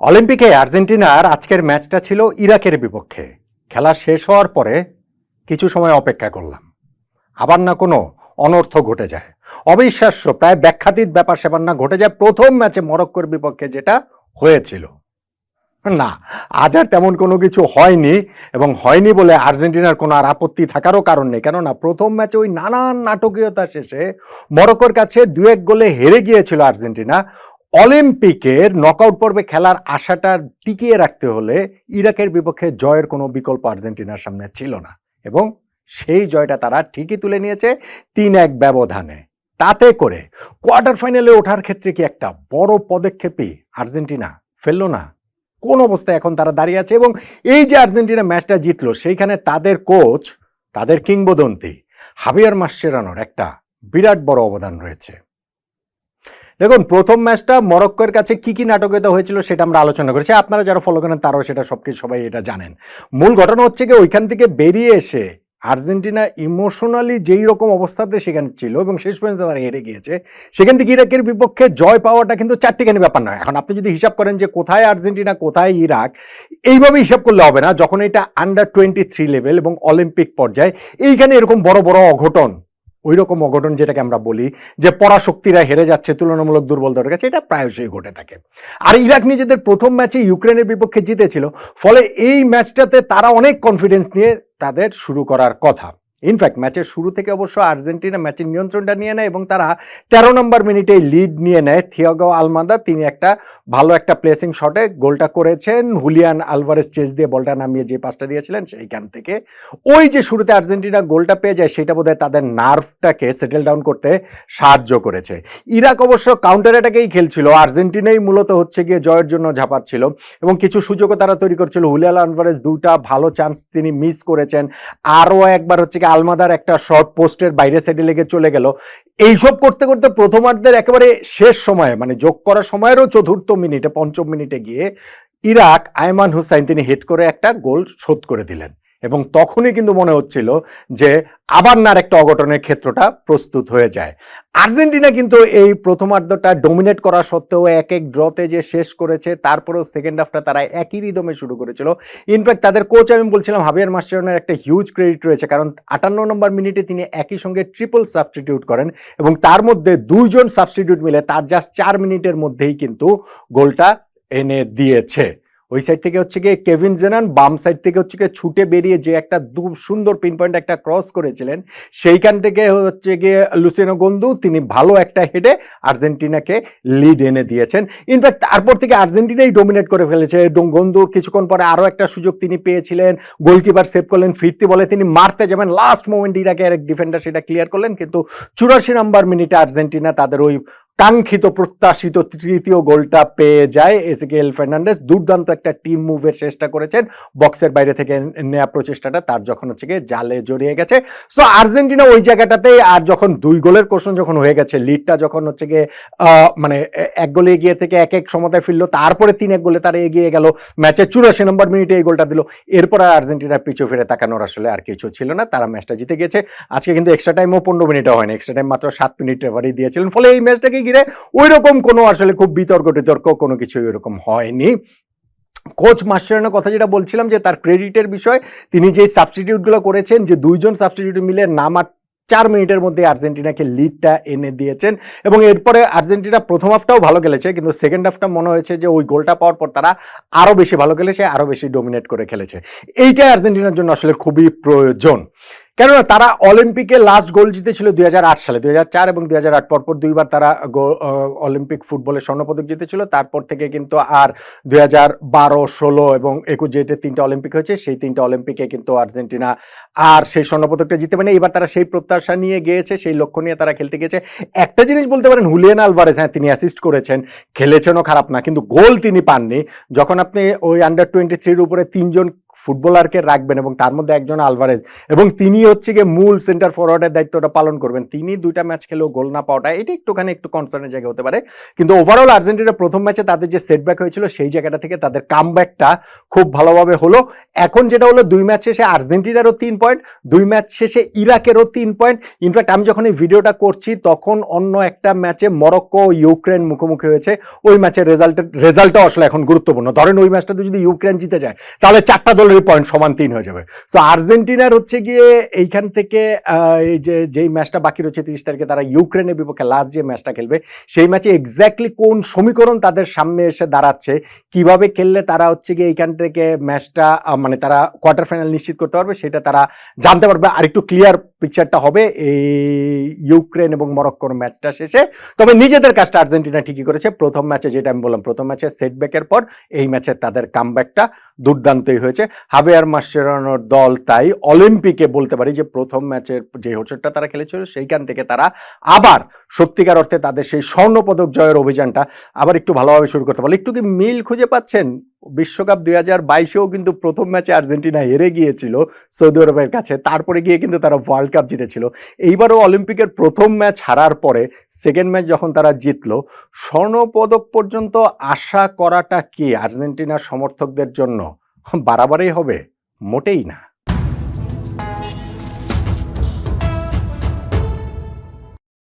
অলিম্পিকে আর্জেন্টিনার আজকের ম্যাচটা ছিল ইরাকের বিপক্ষে। খেলা শেষ হওয়ার পরে কিছু সময় অপেক্ষা করলাম। আবার না কোনো অনর্থ ঘটে যায়। অবিশ্বাস্য, প্রায় ব্যাখ্যাতীত ব্যাপার সেবার না ঘটে যায় প্রথম ম্যাচে মরক্কোর বিপক্ষে যেটা হয়েছিল। না, আজ আর তেমন কোনো কিছু হয়নি এবং হয়নি বলে আর্জেন্টিনার কোনো আর আপত্তি থাকারও কারণ নেই। কেননা প্রথম ম্যাচে ওই নানান নাটকীয়তা শেষে মরক্কোর কাছে দু এক গোলে হেরে গিয়েছিল আর্জেন্টিনা। অলিম্পিকের নকআউট পর্বে খেলার আশাটা টিকিয়ে রাখতে হলে ইরাকের বিপক্ষে জয়ের কোনো বিকল্প আর্জেন্টিনার সামনে ছিল না। এবং সেই জয়টা তারা ঠিকই তুলে নিয়েছে তিন এক ব্যবধানে। তাতে করে কোয়ার্টার ফাইনালে ওঠার ক্ষেত্রে কি একটা বড় পদক্ষেপই আর্জেন্টিনা ফেলল না? কোন অবস্থায় এখন তারা দাঁড়িয়ে আছে? এবং এই যে আর্জেন্টিনা ম্যাচটা জিতলো, সেইখানে তাদের কোচ, তাদের কিংবদন্তি হাবিয়ার মাসচেরানোর একটা বিরাট বড় অবদান রয়েছে। দেখুন, প্রথম ম্যাচটা মরক্কোর কাছে কি কি নাটকীয়তা হয়েছিল সেটা আমরা আলোচনা করেছি। আপনারা যারা ফলো করেন, তারাও সেটা সবকিছু সবাই এটা জানেন। মূল ঘটনা হচ্ছে কি, ওইখান থেকে বেরিয়ে এসে আর্জেন্টিনা ইমোশনালি যেই রকম অবস্থাতে সেখানে ছিল এবং শেষ পর্যন্ত তারা হেরে গিয়েছে, সেখান থেকে ইরাকের বিপক্ষে জয় পাওয়াটা কিন্তু চারটিখানি ব্যাপার নয়। এখন আপনি যদি হিসাব করেন যে কোথায় আর্জেন্টিনা, কোথায় ইরাক এইভাবে হিসাব করলে হবে না। যখন এটা আন্ডার টোয়েন্টি থ্রি লেভেল এবং অলিম্পিক পর্যায়ে, এইখানে এরকম বড় বড় অঘটন ওই রকম অঘটন যেটাকে আমরা বলি, যে পরাশক্তিরা হেরে যাচ্ছে তুলনামূলক দুর্বল দলের কাছে, এটা প্রায়শই ঘটে থাকে। আর ইরাক নিজেদের প্রথম ম্যাচে ইউক্রেনের বিপক্ষে জিতেছিল, ফলে এই ম্যাচটাতে তারা অনেক কনফিডেন্স নিয়ে তাদের শুরু করার কথা। ইনফ্যাক্ট ম্যাচের শুরু থেকে অবশ্য আর্জেন্টিনা ম্যাচের নিয়ন্ত্রণটা নিয়ে নেয় এবং তারা তেরো নম্বর মিনিটে লিড নিয়ে নেয়। থিয়াগো আলমাদা তিনি একটা ভালো একটা প্লেসিং শটে গোলটা করেছেন। হুলিয়ান আলভারেস চেস দিয়ে বলটা নামিয়ে যে পাসটা দিয়েছিলেন, সেইখান থেকে। ওই যে শুরুতে আর্জেন্টিনা গোলটা পেয়ে যায়, সেটা বোধহয় তাদের নার্ভটাকে সেটেল ডাউন করতে সাহায্য করেছে। ইরাক অবশ্য কাউন্টার অ্যাটাকেই খেলছিল। আর্জেন্টিনাই মূলত হচ্ছে গিয়ে জয়ের জন্য ঝাঁপাচ্ছিল। এবং কিছু সুযোগও তারা তৈরি করছিল। হুলিয়াল আলভারেস দুটা ভালো চান্স তিনি মিস করেছেন। আরও একবার হচ্ছে আলমাদার একটা শর্ট পোস্টের বাইরে সাইডে লেগে চলে গেল। এইসব করতে করতে প্রথমার্ধের একেবারে শেষ সময়ে মানে যোগ করার সময়েরও চতুর্থ মিনিটে, পঞ্চম মিনিটে গিয়ে ইরাক আয়মান হুসাইন, তিনি হেড করে একটা গোল শোধ করে দিলেন। এবং তখনই কিন্তু মনে হচ্ছিল যে আবার না একটা অঘটনের ক্ষেত্রটা প্রস্তুত হয়ে যায়। আর্জেন্টিনা কিন্তু এই প্রথমার্ধটা ডোমিনেট করা সত্ত্বেও এক এক ড্রতে যে শেষ করেছে, তারপরেও সেকেন্ড হাফটা তারা একই রিদমে শুরু করেছিল। ইনফ্যাক্ট তাদের কোচ আমি বলছিলাম হাবিয়ার মাস্টারনের একটা হিউজ ক্রেডিট রয়েছে, কারণ আটান্ন নম্বর মিনিটে তিনি একই সঙ্গে ট্রিপল সাবস্টিটিউট করেন এবং তার মধ্যে দুইজন সাবস্টিটিউট মিলে তার জাস্ট চার মিনিটের মধ্যেই কিন্তু গোলটা এনে দিয়েছে। ওই সাইড থেকে হচ্ছে গিয়ে কেভিন জেনান বাম সাইড থেকে হচ্ছে গিয়ে ছুটে বেরিয়ে যে একটা দু সুন্দর পিন পয়েন্ট একটা ক্রস করেছিলেন, সেইখান থেকে হচ্ছে গিয়ে লুসিনো গন্দু তিনি ভালো একটা হেডে আর্জেন্টিনাকে লিড এনে দিয়েছেন। ইনফ্যাক্ট তারপর থেকে আর্জেন্টিনাই ডোমিনেট করে ফেলেছে। গন্দুর কিছুক্ষণ পরে আরও একটা সুযোগ তিনি পেয়েছিলেন। গোলকিপার সেভ করলেন, ফিরতি বলে তিনি মারতে যাবেন। লাস্ট মোমেন্ট ইরাকে এক ডিফেন্ডার সেটা ক্লিয়ার করলেন, কিন্তু চুরাশি নম্বর মিনিটে আর্জেন্টিনা তাদের ওই কাঙ্ক্ষিত প্রত্যাশিত তৃতীয় গোলটা পেয়ে যায় এসিকেল ফার্নান্ডেস। দুর্দান্ত একটা টিম মুভের চেষ্টা করেছেন। বক্সের বাইরে থেকে নেওয়া প্রচেষ্টাটা তার যখন হচ্ছে গিয়ে জালে জড়িয়ে গেছে। সো আর্জেন্টিনা ওই জায়গাটাতেই আর যখন দুই গোলের কোশ্চেন যখন হয়ে গেছে লিডটা যখন হচ্ছে গিয়ে মানে এক গোলে এগিয়ে থেকে এক এক সমতায় ফিরলো, তারপরে তিন এক গোলে তারা এগিয়ে গেল। ম্যাচের চুরাশি নম্বর মিনিটে এই গোলটা দিল। এরপর আর আর্জেন্টিনা পিছু ফিরে তাকানোর আসলে আর কিছু ছিল না। তারা ম্যাচটা জিতে গেছে। আজকে কিন্তু এক্সট্রা টাইমও পনেরো মিনিটে হয়নি। এক্সট্রা টাইম মাত্র সাত মিনিট রেফারি দিয়েছিলেন। ফলে এই ম্যাচটাকে ঘিরে ওই রকম কোনো আসলে খুব বিতর্ক টিতর্ক কোনো কিছু এরকম হয়নি। কোচ মাস্টারানোর কথা যেটা বলছিলাম যে তার ক্রেডিটের বিষয়, তিনি যে সাবস্টিটিউটগুলো করেছেন যে দুইজন সাবস্টিটিউট মিলে নামা চার মিনিটের মধ্যে আর্জেন্টিনাকে লিডটা এনে দিয়েছেন এবং এরপরে আর্জেন্টিনা প্রথম হাফটাও ভালো খেলেছে, কিন্তু সেকেন্ড হাফটা মনে হয়েছে যে ওই গোলটা পাওয়ার পর তারা আরও বেশি ভালো খেলেছে আরও বেশি ডোমিনেট করে খেলেছে। এইটাই আর্জেন্টিনার জন্য আসলে খুবই প্রয়োজন। কেননা তারা অলিম্পিকে লাস্ট গোল জিতেছিল দুই হাজার আট সালে। দুই হাজার চার এবং দুই পরপর দুইবার তারা অলিম্পিক ফুটবলে স্বর্ণপদক জিতেছিল। তারপর থেকে কিন্তু আর দুই হাজার বারো, ষোলো এবং একুশ যেটা তিনটা অলিম্পিক হয়েছে, সেই তিনটা অলিম্পিকে কিন্তু আর্জেন্টিনা আর সেই স্বর্ণপদকটা জিতে পারেনি। এবার তারা সেই প্রত্যাশা নিয়ে গিয়েছে, সেই লক্ষ্য নিয়ে তারা খেলতে গিয়েছে। একটা জিনিস বলতে পারেন, হুলিয়ান আলভারেজ হ্যাঁ তিনি অ্যাসিস্ট করেছেন, খেলেছেনও খারাপ না, কিন্তু গোল তিনি পাননি। যখন আপনি ওই আন্ডার টোয়েন্টি থ্রির উপরে তিনজন ফুটবলারকে রাখবেন এবং তার মধ্যে একজন আলভারেজ এবং তিনি হচ্ছে গিয়ে মূল সেন্টার ফরওয়ার্ডের দায়িত্বটা পালন করবেন। তিনি দুইটা ম্যাচ খেলেও গোল না পাওয়াটা, এটা একটুখানি একটু কনসার্নের জায়গা হতে পারে। কিন্তু ওভারঅল আর্জেন্টিনা প্রথম ম্যাচে তাদের যে সেটব্যাক হয়েছিল সেই জায়গাটা থেকে তাদের কামব্যাকটা খুব ভালোভাবে হলো। এখন যেটা হলো, দুই ম্যাচ শেষে আর্জেন্টিনারও তিন পয়েন্ট দুই ম্যাচ শেষে ইরাকেরও তিন পয়েন্ট ইনফ্যাক্ট আমি যখন এই ভিডিওটা করছি, তখন অন্য একটা ম্যাচে মরক্কো, ইউক্রেন মুখোমুখি হয়েছে। ওই ম্যাচের রেজাল্টের রেজাল্টও আসলে এখন গুরুত্বপূর্ণ। ধরেন ওই ম্যাচটাতে যদি ইউক্রেন জিতে যায়, তাহলে চারটা দলেরই পয়েন্ট সমান তিন হয়ে যাবে। সো আর্জেন্টিনার হচ্ছে গিয়ে এইখান থেকে এই যে, যেই ম্যাচটা বাকি রয়েছে তিরিশ তারিখে, তারা ইউক্রেনের বিপক্ষে লাস্ট যে ম্যাচটা খেলবে, সেই ম্যাচে এক্স্যাক্টলি কোন সমীকরণ তাদের সামনে এসে দাঁড়াচ্ছে, কীভাবে খেললে তারা হচ্ছে গিয়ে এইখান থেকে ম্যাচটা মানে তারা কোয়ার্টার ফাইনাল নিশ্চিত করতে পারবে, সেটা তারা জানতে পারবে। আর একটু ক্লিয়ার পিকচারটা হবে এই ইউক্রেন এবং মরক্কোর ম্যাচটা শেষে। তবে নিজেদের কাজটা আর্জেন্টিনা ঠিকই করেছে। প্রথম ম্যাচে যেটা আমি বললাম, প্রথম ম্যাচে সেটব্যাকের পর এই ম্যাচে তাদের কামব্যাকটা দুর্দান্তই হয়েছে। হাবিয়ার মাসেরানোর দল তাই অলিম্পিকে বলতে পারি যে প্রথম ম্যাচের যে হোচটটা তারা খেলেছিল, সেইখান থেকে তারা আবার সত্যিকার অর্থে তাদের সেই স্বর্ণপদক জয়ের অভিযানটা আবার একটু ভালোভাবে শুরু করতে পারল। একটু কি মিল খুঁজে পাচ্ছেন বিশ্বকাপ দুই হাজার বাইশেও কিন্তু প্রথম ম্যাচে আর্জেন্টিনা হেরে গিয়েছিল সৌদি আরবের কাছে। তারপরে গিয়ে কিন্তু তারা ওয়ার্ল্ড কাপ জিতেছিল। এইবারও অলিম্পিকের প্রথম ম্যাচ হারার পরে সেকেন্ড ম্যাচ যখন তারা জিতলো, স্বর্ণপদক পর্যন্ত আশা করাটা কি? আর্জেন্টিনার সমর্থকদের জন্য? বাড়াবাড়ি হবে, মোটেই না।